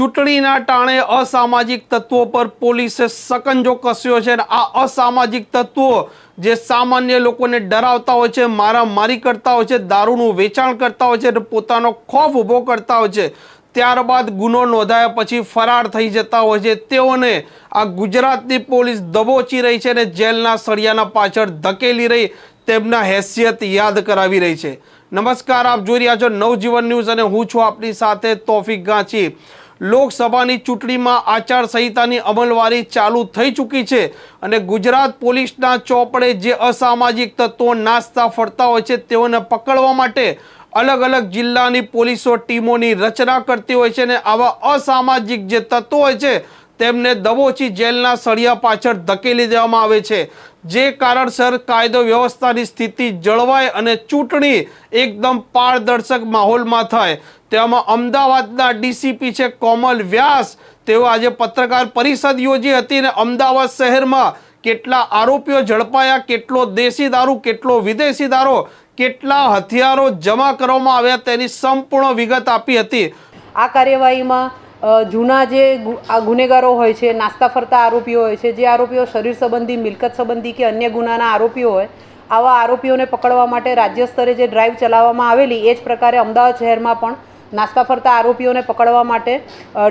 ચૂંટણીના ટાણે અસામાજિક તત્વો પર પોલીસે સકંજો કસ્યો છે અને આ અસામાજિક તત્વો જે સામાન્ય લોકોને ડરાવતા હોય છે, મારામારી કરતા હોય છે, દારૂનું વેચાણ કરતા હોય છે અને પોતાનો ખોફ ઊભો કરતા હોય છે, ત્યારબાદ ગુનો નોંધાયા પછી ફરાર થઈ જતા હોય છે. તેઓને આ ગુજરાતની પોલીસ દબોચી રહી છે અને જેલના સળિયાના પાછળ ધકેલી રહી, તેમના હેસિયત યાદ કરાવી રહી છે. નમસ્કાર, આપ જોઈ રહ્યા છો નવજીવન ન્યૂઝ અને હું છું આપની સાથે તોફિક ગાંચી. લોકસભાની ચૂંટણીમાં આચારસંહિતાની અમલવારી ચાલુ થઈ ચૂકી છે અને ગુજરાત પોલીસના ચોપડે જે અસામાજિક તત્વો નાસ્તા ફરતા હોય છે તેઓને પકડવા માટે અલગ અલગ જિલ્લાની પોલીસો ટીમોની રચના કરતી હોય છે અને આવા અસામાજિક જે તત્વો હોય છે તેમને દબોચી જેલના સળિયા પાછળ ધકેલી દેવામાં આવે છે. જે કારણસર કાયદો વ્યવસ્થાની સ્થિતિ જળવાય અને ચૂંટણી એકદમ પારદર્શક માહોલમાં થાય. તેમાં અમદાવાદના ડીસીપી છે કોમલ વ્યાસ. તેઓ આજે પત્રકાર પરિષદ યોજી હતી અને અમદાવાદ શહેરમાં કેટલા આરોપીઓ ઝડપાયા, કેટલો દેશી દારૂ, કેટલો વિદેશી દારૂ, કેટલા હથિયારો જમા કરવામાં આવ્યા તેની સંપૂર્ણ વિગત આપી હતી. આ કાર્યવાહીમાં જૂના જે આ ગુનેગારો હોય છે, નાસ્તા ફરતા આરોપીઓ હોય છે, જે આરોપીઓ શરીર સંબંધી, મિલકત સંબંધી કે અન્ય ગુનાના આરોપીઓ હોય, આવા આરોપીઓને પકડવા માટે રાજ્ય સ્તરે જે ડ્રાઈવ ચલાવવામાં આવેલી, એ જ પ્રકારે અમદાવાદ શહેરમાં પણ નાસ્તા ફરતા આરોપીઓને પકડવા માટે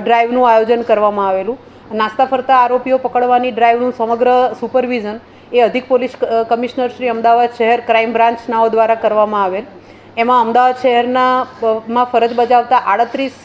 ડ્રાઈવનું આયોજન કરવામાં આવેલું. નાસ્તા ફરતા આરોપીઓ પકડવાની ડ્રાઈવનું સમગ્ર સુપરવિઝન એ અધિક પોલીસ કમિશનર શ્રી અમદાવાદ શહેર ક્રાઇમ બ્રાન્ચનાઓ દ્વારા કરવામાં આવેલ. એમાં અમદાવાદ શહેરના માં ફરજ બજાવતા આડત્રીસ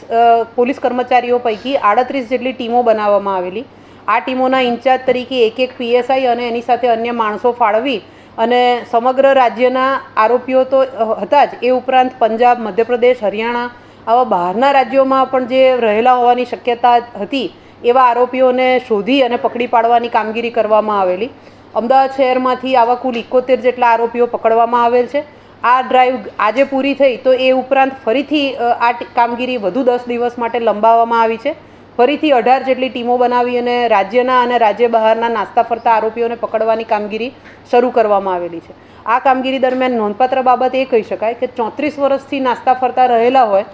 પોલીસ કર્મચારીઓ પૈકી આડત્રીસ જેટલી ટીમો બનાવવામાં આવેલી. આ ટીમોના ઇન્ચાર્જ તરીકે એક એક પીએસઆઈ અને એની સાથે અન્ય માણસો ફાળવી અને સમગ્ર રાજ્યના આરોપીઓ તો હતા જ. એ ઉપરાંત પંજાબ, મધ્યપ્રદેશ, હરિયાણા આવા બહારના રાજ્યોમાં પણ જે રહેલા હોવાની શક્યતા હતી, એવા આરોપીઓને શોધી અને પકડી પાડવાની કામગીરી કરવામાં આવેલી. અમદાવાદ શહેરમાંથી આવા કુલ ઇકોતેર જેટલા આરોપીઓ પકડવામાં આવેલ છે. આ ડ્રાઈવ આજે પૂરી થઈ તો એ ઉપરાંત ફરીથી આ કામગીરી વધુ દસ દિવસ માટે લંબાવવામાં આવી છે. ફરીથી અઢાર જેટલી ટીમો બનાવી અને રાજ્યના અને રાજ્ય બહારના નાસ્તા ફરતા આરોપીઓને પકડવાની કામગીરી શરૂ કરવામાં આવેલી છે. આ કામગીરી દરમિયાન નોંધપાત્ર બાબત એ કહી શકાય કે ચોત્રીસ વર્ષથી નાસ્તા ફરતા રહેલા હોય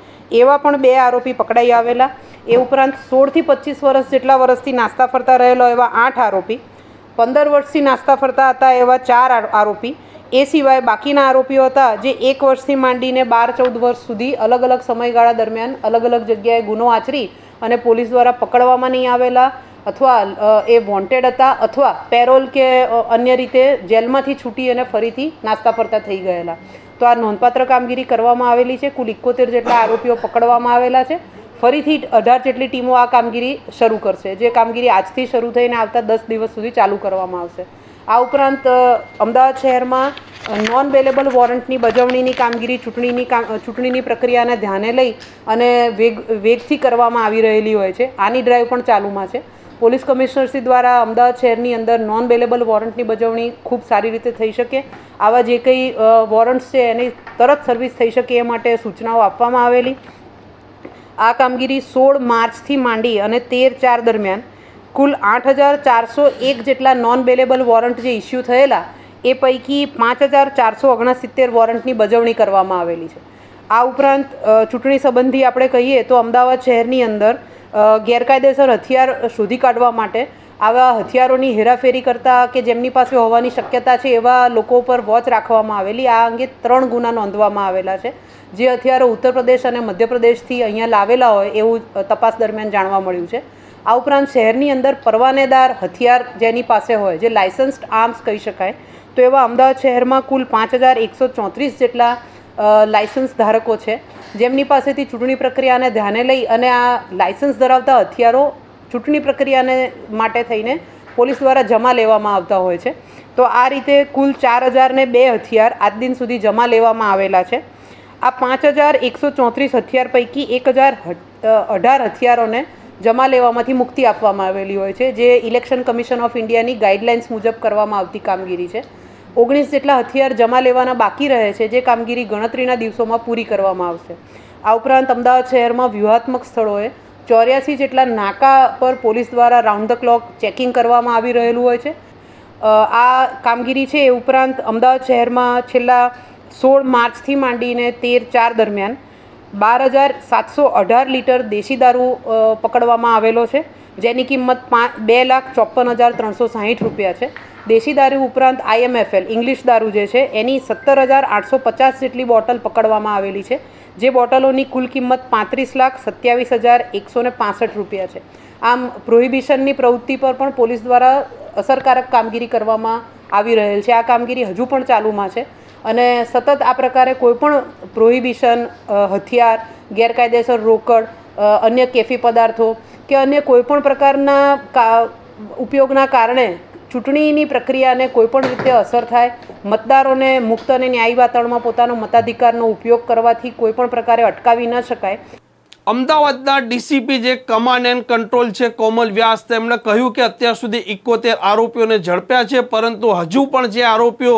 એવા પણ બે આરોપી પકડાઈ આવેલા. એ ઉપરાંત સોળથી પચીસ વર્ષ જેટલા વર્ષથી નાસ્તા ફરતા રહેલો એવા આઠ આરોપી. પંદર વર્ષથી નાસ્તા ફરતા હતા એવા ચાર આરોપી. એ સિવાય બાકીના આરોપીઓ હતા જે એક વર્ષથી માંડીને બાર, ચૌદ વર્ષ સુધી અલગ અલગ સમયગાળા દરમિયાન અલગ અલગ જગ્યાએ ગુનો આચરી અને પોલીસ દ્વારા પકડવામાં નહીં આવેલા અથવા એ વોન્ટેડ હતા અથવા પેરોલ કે અન્ય રીતે જેલમાંથી છૂટી અને ફરીથી નાસ્તા ફરતા થઈ ગયેલા. તો આ નોંધપાત્ર કામગીરી કરવામાં આવેલી છે. કુલ ઇકોતેર જેટલા આરોપીઓ પકડવામાં આવેલા છે. ફરીથી અઢાર જેટલી ટીમો આ કામગીરી શરૂ કરશે. જે કામગીરી આજથી શરૂ થઈને આવતા દસ દિવસ સુધી ચાલુ કરવામાં આવશે. આ ઉપરાંત અમદાવાદ શહેરમાં નોન બેલેબલ વોરંટની બજવણીની કામગીરી, ચૂંટણીની ચૂંટણીની પ્રક્રિયાને ધ્યાને લઈ અને વેગ, વેગથી કરવામાં આવી રહેલી હોય છે. આની ડ્રાઈવ પણ ચાલુમાં છે. પોલીસ કમિશનરશ્રી દ્વારા અમદાવાદ શહેરની અંદર નોન બેલેબલ વોરંટની બજવણી ખૂબ સારી રીતે થઈ શકે. આવા જે કંઈ વોરંટ્સ છે, એની તરત સર્વિસ થઈ શકે એ માટે સૂચનાઓ આપવામાં આવેલી. આ કામગીરી સોળ માર્ચથી માંડી અને તેર ચાર દરમિયાન કુલ આઠ હજાર ચારસો એક જેટલા નોન બેલેબલ વોરંટ જે ઇસ્યુ થયેલા, એ પૈકી પાંચ હજાર ચારસો ઓગણસિત્તેર વોરંટની બજવણી કરવામાં આવેલી છે. આ ઉપરાંત ચૂંટણી સંબંધી આપણે કહીએ તો અમદાવાદ શહેરની અંદર ગેરકાયદેસર હથિયાર શોધી કાઢવા માટે આવા હથિયારોની હેરાફેરી કરતા કે જેમની પાસે હોવાની શક્યતા છે એવા લોકો પર વોચ રાખવામાં આવેલી. આ અંગે ત્રણ ગુના નોંધવામાં આવેલા છે. જે હથિયારો ઉત્તર પ્રદેશ અને મધ્યપ્રદેશથી અહીંયા લાવેલા હોય એવું તપાસ દરમિયાન જાણવા મળ્યું છે. આ ઉપરાંત શહેરની અંદર પરવાનેદાર હથિયાર જેની પાસે હોય, જે લાયસન્સ્ડ આર્મ્સ કહી શકાય, તો એવા અમદાવાદ શહેરમાં કુલ પાંચ હજાર એકસો ચોત્રીસ જેટલા લાયસન્સ ધારકો છે. જેમની પાસેથી ચૂંટણી પ્રક્રિયાને ધ્યાને લઈ અને આ લાયસન્સ ધરાવતા હથિયારો ચૂંટણી પ્રક્રિયાને માટે થઈને પોલીસ દ્વારા જમા લેવામાં આવતા હોય છે. તો આ રીતે કુલ ચાર હજારને બે હથિયાર આજ દિન સુધી જમા લેવામાં આવેલા છે. આ પાંચ હજાર એકસો ચોત્રીસ હથિયાર પૈકી એક હજાર અઢાર હથિયારોને જમા લેવામાંથી મુક્તિ આપવામાં આવેલી હોય છે, જે ઇલેક્શન કમિશન ઓફ ઇન્ડિયાની ગાઈડલાઇન્સ મુજબ કરવામાં આવતી કામગીરી છે. ઓગણીસ જેટલા હથિયાર જમા લેવાના બાકી રહે છે, જે કામગીરી ગણતરીના દિવસોમાં પૂરી કરવામાં આવશે. આ ઉપરાંત અમદાવાદ શહેરમાં વ્યૂહાત્મક સ્થળોએ ચોર્યાસી જેટલા નાકા પર પોલીસ દ્વારા રાઉન્ડ ધ ક્લોક ચેકિંગ કરવામાં આવી રહેલું હોય છે. આ કામગીરી છે એ ઉપરાંત અમદાવાદ શહેરમાં છેલ્લા સોળ માર્ચથી માંડીને તેર ચાર દરમિયાન બાર હજાર સાતસો અઢાર લીટર દેશી દારૂ પકડવામાં આવેલો છે, જેની કિંમત પાંચ, બે લાખ ચોપન હજાર ત્રણસો સાહીઠ રૂપિયા છે. દેશી દારૂ ઉપરાંત આઈએમએફએલ ઇંગ્લિશ દારૂ જે છે, એની સત્તર હજાર આઠસો પચાસ જેટલી બોટલ પકડવામાં આવેલી છે, જે બોટલોની કુલ કિંમત પાંત્રીસ લાખ સત્યાવીસ હજાર એકસો ને પાસઠ રૂપિયા છે. આમ, પ્રોહિબિશનની પ્રવૃત્તિ પર પણ પોલીસ દ્વારા અસરકારક કામગીરી કરવામાં આવી રહેલ છે. આ કામગીરી હજુ પણ ચાલુમાં છે. અને સતત આ પ્રકારે કોઈપણ પ્રોહિબિશન હથિયાર, ગેરકાયદેસર રોકડ અન્ય કેફી પદાર્થો કે અન્ય કોઈપણ પ્રકારના કા, ઉપયોગના કારણે ચૂંટણીની પ્રક્રિયાને કોઈપણ રીતે અસર થાય, મતદારોને મુક્ત અને ન્યાયી વાતાવરણમાં પોતાનો મતાધિકારનો ઉપયોગ કરવાથી કોઈપણ પ્રકારે અટકાવી ન શકાય. અમદાવાદના ડીસીપી જે કમાન્ડ એન્ડ કંટ્રોલ છે કોમલ વ્યાસ, તેમણે કહ્યું કે અત્યાર સુધી ઇકોતેર આરોપીઓને ઝડપ્યા છે, પરંતુ હજુ પણ જે આરોપીઓ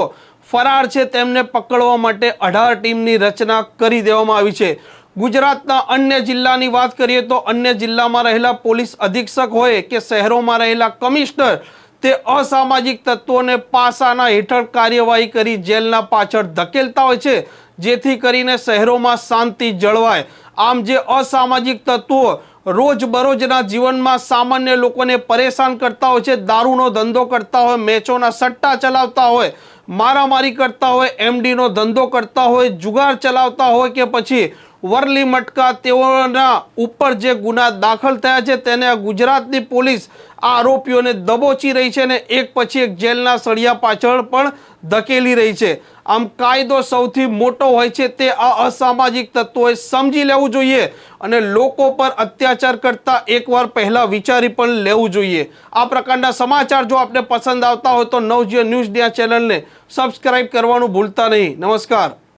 ફરાર છે તેમને પકડવા માટે અઢાર ટીમની રચના કરી દેવામાં આવી છે. ગુજરાતના અન્ય જિલ્લાની વાત કરીએ તો અન્ય જિલ્લામાં રહેલા પોલીસ અધિક્ષક હોય કે શહેરોમાં રહેલા કમિશનર, તે અસામાજિક તત્વોને પાસાના હેઠળ કાર્યવાહી કરી જેલના પાછળ ધકેલતા હોય છે, જેથી કરીને શહેરોમાં શાંતિ જળવાય. આમ જે અસામાજિક તત્વો રોજબરોજના જીવનમાં સામાન્ય લોકોને પરેશાન કરતા હોય છે, દારૂનો ધંધો કરતા હોય, મેચોના સટ્ટા ચલાવતા હોય મારામારી કરતા હોય એમડીનો ધંધો કરતા હોય જુગાર ચલાવતા હોય કે પછી વરલી મટકા તેઓના ઉપર જે ગુના દાખલ થયા છે, તેને આ ગુજરાતની પોલીસ આ આરોપીઓને દબોચી રહી છે અને એક પછી એક જેલના સળિયા પાછળ પણ ધકેલી રહી છે. આમ કાયદો સૌથી મોટો હોય છે તે આ અસામાજિક તત્વોએ સમજી લેવું જોઈએ અને લોકો પર અત્યાચાર કરતા એકવાર પહેલાં વિચારી પણ લેવું જોઈએ. આ પ્રકારના સમાચાર જો આપને પસંદ આવતા હોય તો નવજીઓ ન્યૂઝ ડિયા ચેનલને સબસ્ક્રાઈબ કરવાનું ભૂલતા નહીં. નમસ્કાર.